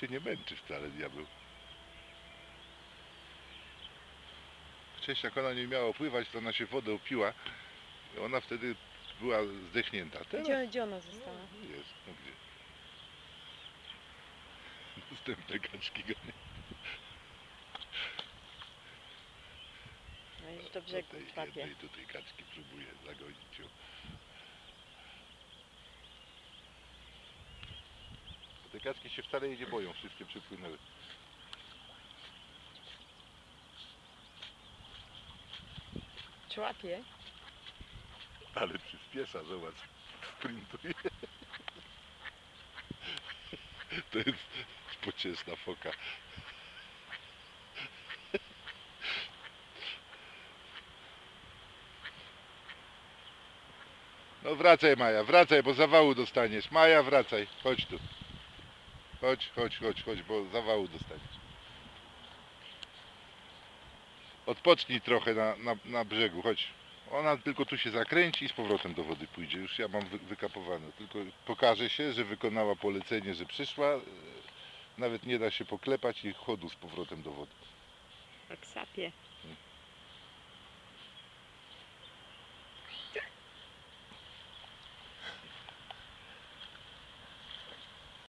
się nie męczy wcale diabeł. Wcześniej jak ona nie miała pływać, to ona się wodę upiła. I ona wtedy była zdechnięta. Teraz Gdzie, gdzie ona została? no, jest, no gdzie? Następne kaczki gonię. No już do brzegu tej jednej tutaj kaczki próbuję zagonić ją. Te kaczki się wcale jej nie boją, wszystkie przypłynęły. Czy łapie? Ale przyspiesza, zobacz. Sprintuje. To jest pocieszna foka. No wracaj Maja, wracaj, bo zawału dostaniesz. Maja, wracaj, chodź tu. Chodź, chodź, chodź, chodź, bo zawału dostaniesz. Odpocznij trochę na, na, na brzegu, chodź. Ona tylko tu się zakręci i z powrotem do wody pójdzie. Już ja mam wy, wykapowane. Tylko pokaże się, że wykonała polecenie, że przyszła. Nawet nie da się poklepać i chodu z powrotem do wody. Tak sapie.